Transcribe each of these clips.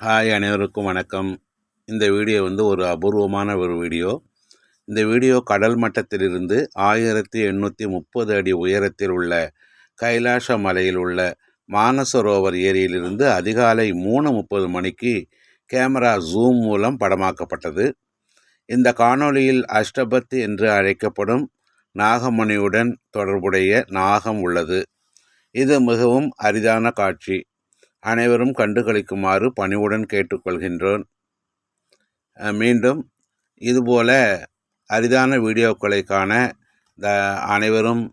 Hi அனைவருக்கும் வணக்கம். இந்த வீடியோ வந்து ஒரு அபூர்வமான ஒரு வீடியோ. இந்த வீடியோ கடல் மட்டத்திலிருந்து ஆயிரத்தி எண்ணூற்றி முப்பது அடி உயரத்தில் உள்ள கைலாச மலையில் உள்ள மானசரோவர் ஏரியிலிருந்து அதிகாலை மூணு முப்பது மணிக்கு கேமரா ஜூம் மூலம் படமாக்கப்பட்டது. இந்த காணொளியில் அஷ்டபத் என்று அழைக்கப்படும் நாகமணியுடன் தொடர்புடைய நாகம் உள்ளது. இது மிகவும் அரிதான காட்சி. அனைவரும் கண்டுகளிக்குமாறு பணிவுடன் கேட்டுக்கொள்கின்றோன் மீண்டும் இதுபோல அரிதான வீடியோக்களை காண த அனைவரும்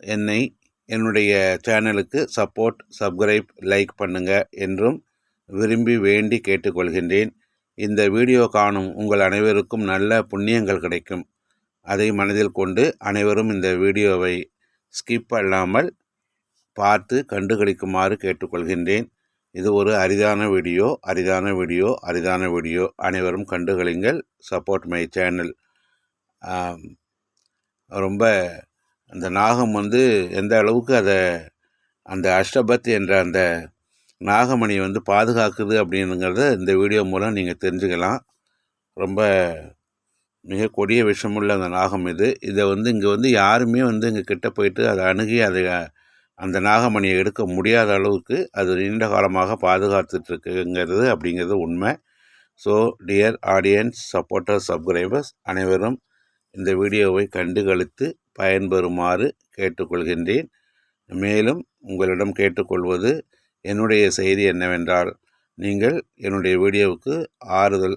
என்னை என்னுடைய சேனலுக்கு சப்போர்ட் சப்ஸ்கிரைப் லைக் பண்ணுங்க என்றும் விரும்பி வேண்டி கேட்டுக்கொள்கின்றேன். இந்த வீடியோ காணும் உங்கள் அனைவருக்கும் நல்ல புண்ணியங்கள் கிடைக்கும். அதை மனதில் கொண்டு அனைவரும் இந்த வீடியோவை ஸ்கிப் அல்லாமல் பார்த்து கண்டுகளிக்குமாறு கேட்டுக்கொள்கின்றேன். இது ஒரு அரிதான வீடியோ அரிதான வீடியோ அரிதான வீடியோ. அனைவரும் கண்டுகளிங்கள். Support my channel. ரொம்ப அந்த நாகம் வந்து எந்த அளவுக்கு அதை அந்த அஷ்டபத் என்ற அந்த நாகமணி வந்து பாதுகாக்குது அப்படிங்கிறத இந்த வீடியோ மூலம் நீங்கள் தெரிஞ்சுக்கலாம். ரொம்ப மிக கொடிய விஷமுள்ள அந்த நாகம் இது. இதை வந்து இங்கே வந்து யாருமே வந்து இங்கே கிட்ட போயிட்டு அதை அணுகி அதை அந்த நாகமணியை எடுக்க முடியாத அளவுக்கு அது நீண்ட காலமாக பாதுகாத்துட்ருக்குங்கிறது அப்படிங்கிறது உண்மை. So dear audience supporter subscribers அனைவரும் இந்த வீடியோவை கண்டுகளித்து பயன்பெறுமாறு கேட்டுக்கொள்கின்றேன். மேலும் உங்களிடம் கேட்டுக்கொள்வது என்னுடைய செய்தி என்னவென்றால் நீங்கள் என்னுடைய வீடியோவுக்கு ஆறுதல்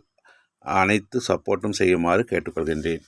அனைத்து சப்போர்ட்டும் செய்யுமாறு கேட்டுக்கொள்கின்றேன்.